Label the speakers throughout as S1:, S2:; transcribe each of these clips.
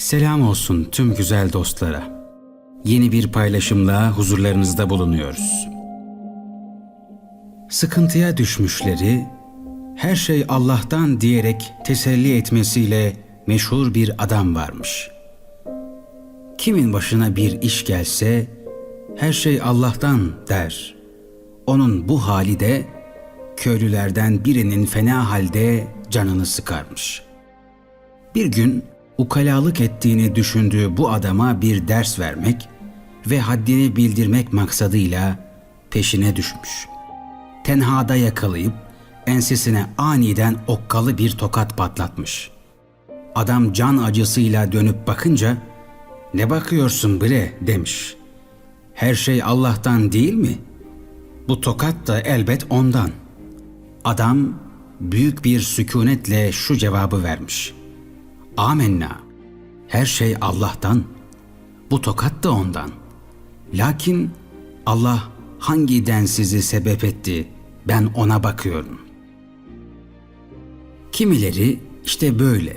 S1: Selam olsun tüm güzel dostlara. Yeni bir paylaşımla huzurlarınızda bulunuyoruz. Sıkıntıya düşmüşleri her şey Allah'tan diyerek teselli etmesiyle meşhur bir adam varmış. Kimin başına bir iş gelse her şey Allah'tan der. Onun bu hali de köylülerden birinin fena halde canını sıkarmış. Bir gün ukalalık ettiğini düşündüğü bu adama bir ders vermek ve haddini bildirmek maksadıyla peşine düşmüş. Tenhada yakalayıp ensesine aniden okkalı bir tokat patlatmış. Adam can acısıyla dönüp bakınca "Ne bakıyorsun bre?" demiş. "Her şey Allah'tan değil mi? Bu tokat da elbet ondan." Adam büyük bir sükunetle şu cevabı vermiş. Amenna. Her şey Allah'tan. Bu tokat da ondan. Lakin Allah hangi densizi sebep etti ben ona bakıyorum. Kimileri işte böyle.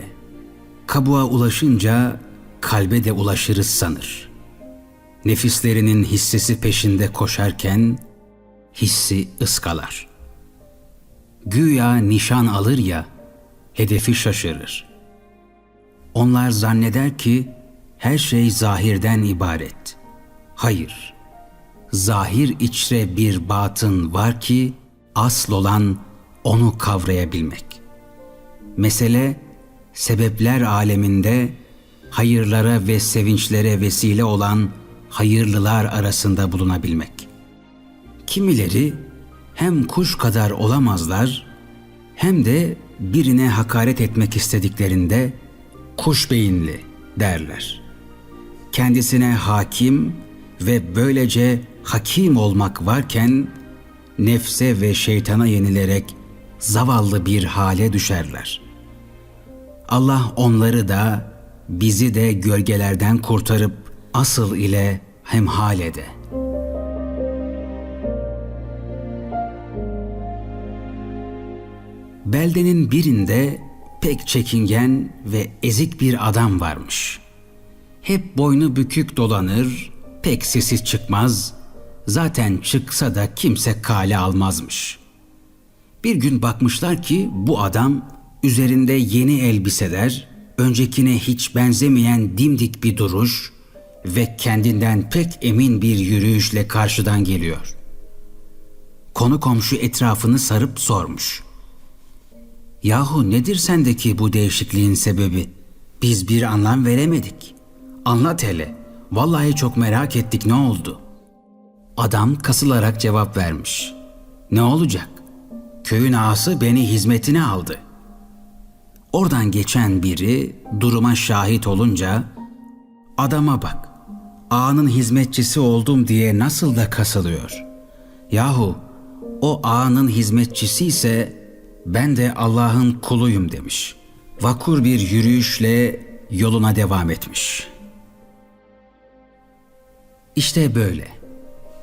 S1: Kabuğa ulaşınca kalbe de ulaşırız sanır. Nefislerinin hissesi peşinde koşarken hissi ıskalar. Güya nişan alır ya, hedefi şaşırır.'' Onlar zanneder ki her şey zahirden ibaret. Hayır. Zahir içre bir batın var ki asıl olan onu kavrayabilmek. Mesele sebepler aleminde hayırlara ve sevinçlere vesile olan hayırlılar arasında bulunabilmek. Kimileri hem kuş kadar olamazlar hem de birine hakaret etmek istediklerinde kuş beyinli derler. Kendisine hakim ve böylece hakim olmak varken nefse ve şeytana yenilerek zavallı bir hale düşerler. Allah onları da bizi de gölgelerden kurtarıp asıl ile hemhal ede. Beldenin birinde pek çekingen ve ezik bir adam varmış. Hep boynu bükük dolanır, pek sesi çıkmaz, zaten çıksa da kimse kale almazmış. Bir gün bakmışlar ki bu adam üzerinde yeni elbiseler, öncekine hiç benzemeyen dimdik bir duruş ve kendinden pek emin bir yürüyüşle karşıdan geliyor. Konu komşu etrafını sarıp sormuş.'' Yahu nedir sendeki bu değişikliğin sebebi? Biz bir anlam veremedik. Anlat hele. Vallahi çok merak ettik ne oldu? Adam kasılarak cevap vermiş. Ne olacak? Köyün ağası beni hizmetine aldı. Oradan geçen biri duruma şahit olunca adama bak. Ağanın hizmetçisi oldum diye nasıl da kasılıyor. Yahu o ağanın hizmetçisi ise ben de Allah'ın kuluyum demiş. Vakur bir yürüyüşle yoluna devam etmiş. İşte böyle.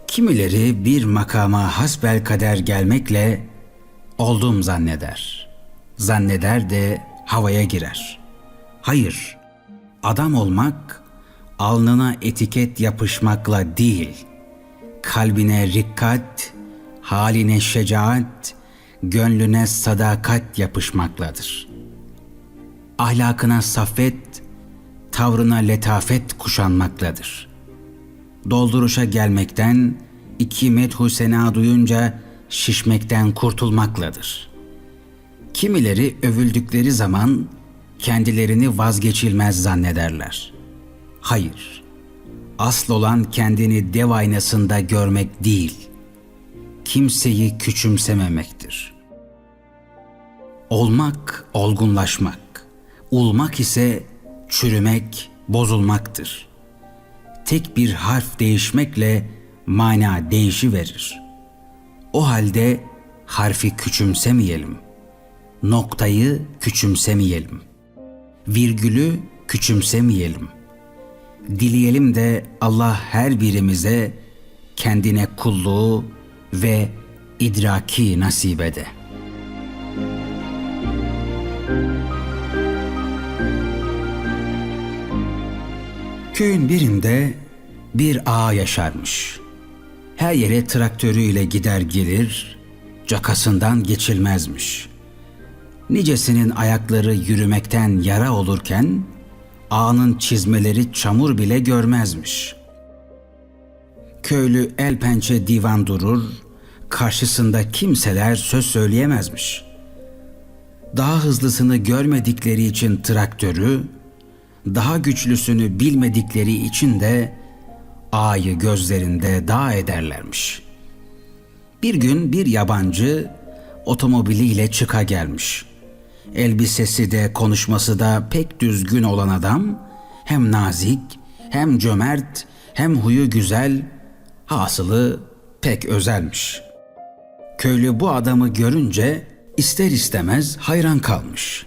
S1: Kimileri bir makama hasbel kader gelmekle oldum zanneder. Zanneder de havaya girer. Hayır, adam olmak alnına etiket yapışmakla değil, kalbine rikkat, haline şecaat, gönlüne sadakat yapışmakladır. Ahlakına saffet, tavrına letafet kuşanmakladır. Dolduruşa gelmekten, iki methu sena duyunca şişmekten kurtulmakladır. Kimileri övüldükleri zaman kendilerini vazgeçilmez zannederler. Hayır, asıl olan kendini dev aynasında görmek değil, kimseyi küçümsememektir. Olmak, olgunlaşmak, ulmak ise çürümek, bozulmaktır. Tek bir harf değişmekle mana değişi verir. O halde harfi küçümsemeyelim. Noktayı küçümsemeyelim. Virgülü küçümsemeyelim. Dileyelim de Allah her birimize kendine kulluğu ve idraki nasip ede. Köyün birinde bir ağa yaşarmış. Her yere traktörüyle gider gelir, cakasından geçilmezmiş. Nicesinin ayakları yürümekten yara olurken, ağanın çizmeleri çamur bile görmezmiş. Köylü el pençe divan durur, karşısında kimseler söz söyleyemezmiş. Daha hızlısını görmedikleri için traktörü, daha güçlüsünü bilmedikleri için de ağayı gözlerinde dağ ederlermiş. Bir gün bir yabancı otomobiliyle çıka gelmiş. Elbisesi de konuşması da pek düzgün olan adam hem nazik hem cömert hem huyu güzel hasılı pek özelmiş. Köylü bu adamı görünce ister istemez hayran kalmış.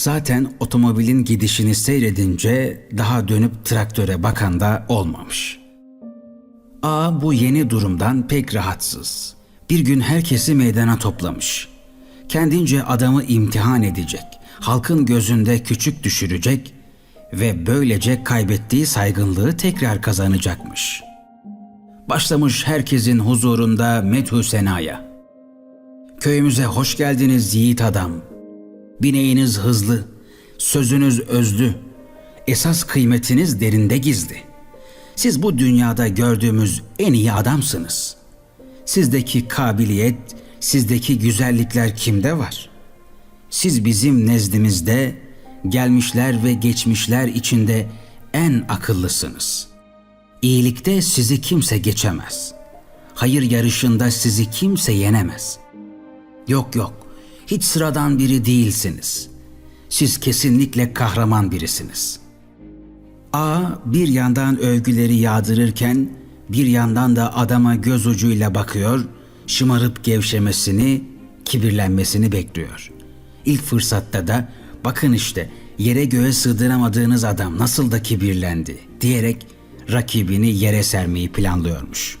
S1: Zaten otomobilin gidişini seyredince daha dönüp traktöre bakan da olmamış. A bu yeni durumdan pek rahatsız. Bir gün herkesi meydana toplamış. Kendince adamı imtihan edecek, halkın gözünde küçük düşürecek ve böylece kaybettiği saygınlığı tekrar kazanacakmış. Başlamış herkesin huzurunda methü senaya. Köyümüze hoş geldiniz yiğit adam. Bineğiniz hızlı, sözünüz özlü, esas kıymetiniz derinde gizli. Siz bu dünyada gördüğümüz en iyi adamsınız. Sizdeki kabiliyet, sizdeki güzellikler kimde var? Siz bizim nezdimizde gelmişler ve geçmişler içinde en akıllısınız. İyilikte sizi kimse geçemez. Hayır yarışında sizi kimse yenemez. Yok yok, hiç sıradan biri değilsiniz. Siz kesinlikle kahraman birisiniz. A bir yandan övgüleri yağdırırken bir yandan da adama göz ucuyla bakıyor, şımarıp gevşemesini, kibirlenmesini bekliyor. İlk fırsatta da bakın işte yere göğe sığdıramadığınız adam nasıl da kibirlendi diyerek rakibini yere sermeyi planlıyormuş.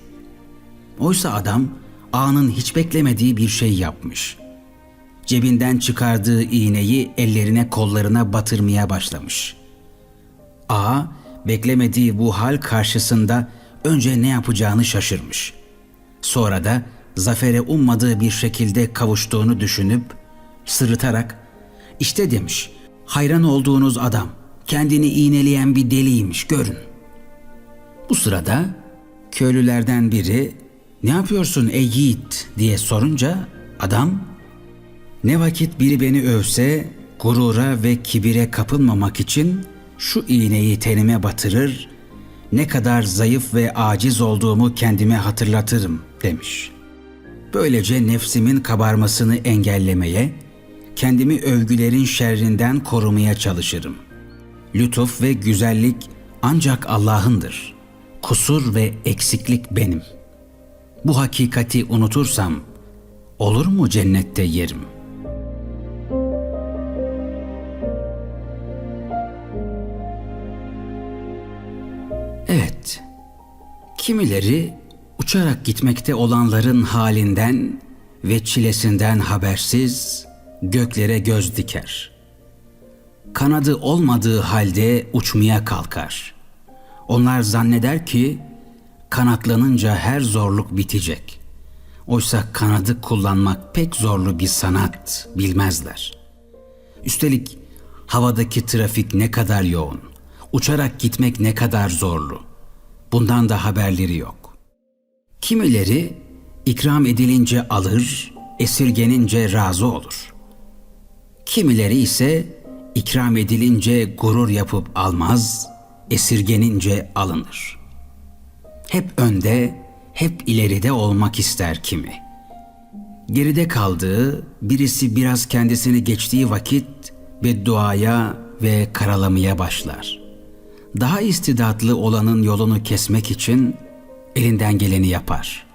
S1: Oysa adam A'nın hiç beklemediği bir şey yapmış. Cebinden çıkardığı iğneyi ellerine kollarına batırmaya başlamış. A beklemediği bu hal karşısında önce ne yapacağını şaşırmış. Sonra da zafere ummadığı bir şekilde kavuştuğunu düşünüp sırıtarak işte demiş hayran olduğunuz adam kendini iğneleyen bir deliymiş görün. Bu sırada köylülerden biri ne yapıyorsun ey yiğit diye sorunca adam ne vakit biri beni övse gurura ve kibire kapılmamak için şu iğneyi tenime batırır, ne kadar zayıf ve aciz olduğumu kendime hatırlatırım demiş. Böylece nefsimin kabarmasını engellemeye, kendimi övgülerin şerrinden korumaya çalışırım. Lütuf ve güzellik ancak Allah'ındır. Kusur ve eksiklik benim. Bu hakikati unutursam olur mu cennette yerim?'' Kimileri uçarak gitmekte olanların halinden ve çilesinden habersiz göklere göz diker. Kanadı olmadığı halde uçmaya kalkar. Onlar zanneder ki kanatlanınca her zorluk bitecek. Oysa kanadı kullanmak pek zorlu bir sanat bilmezler. Üstelik havadaki trafik ne kadar yoğun, uçarak gitmek ne kadar zorlu. Bundan da haberleri yok. Kimileri ikram edilince alır, esirgenince razı olur. Kimileri ise ikram edilince gurur yapıp almaz, esirgenince alınır. Hep önde, hep ileride olmak ister kimi. Geride kaldığı, birisi biraz kendisini geçtiği vakit bedduaya ve karalamaya başlar. Daha istidatlı olanın yolunu kesmek için elinden geleni yapar.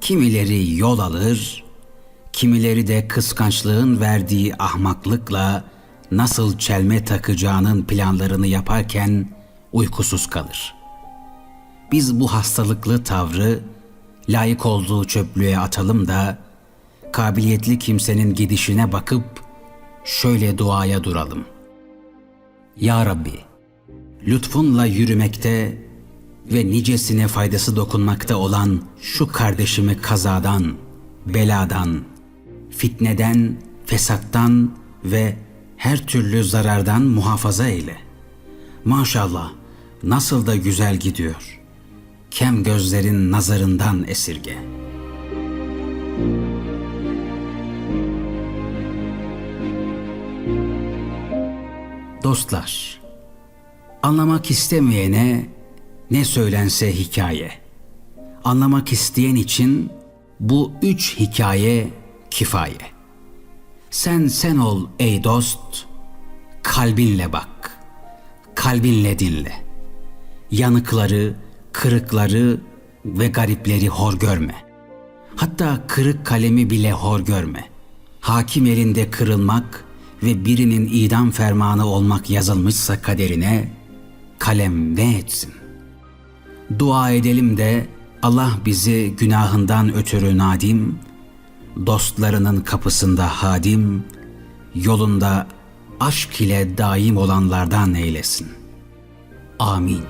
S1: Kimileri yol alır, kimileri de kıskançlığın verdiği ahmaklıkla nasıl çelme takacağının planlarını yaparken uykusuz kalır. Biz bu hastalıklı tavrı layık olduğu çöplüğe atalım da kabiliyetli kimsenin gidişine bakıp şöyle duaya duralım. Ya Rabbi, lütfunla yürümekte ve nicesine faydası dokunmakta olan şu kardeşimi kazadan, beladan, fitneden, fesattan ve her türlü zarardan muhafaza eyle. Maşallah nasıl da güzel gidiyor. Kem gözlerin nazarından esirge. Dostlar, anlamak istemeyene ne söylense hikaye. Anlamak isteyen için bu üç hikaye kifaye. Sen sen ol ey dost, kalbinle bak, kalbinle dinle. Yanıkları, kırıkları ve garipleri hor görme. Hatta kırık kalemi bile hor görme. Hakim elinde kırılmak ve birinin idam fermanı olmak yazılmışsa kaderine, kalem ne etsin? Dua edelim de Allah bizi günahından ötürü nadim, dostlarının kapısında hadim, yolunda aşk ile daim olanlardan eylesin. Amin.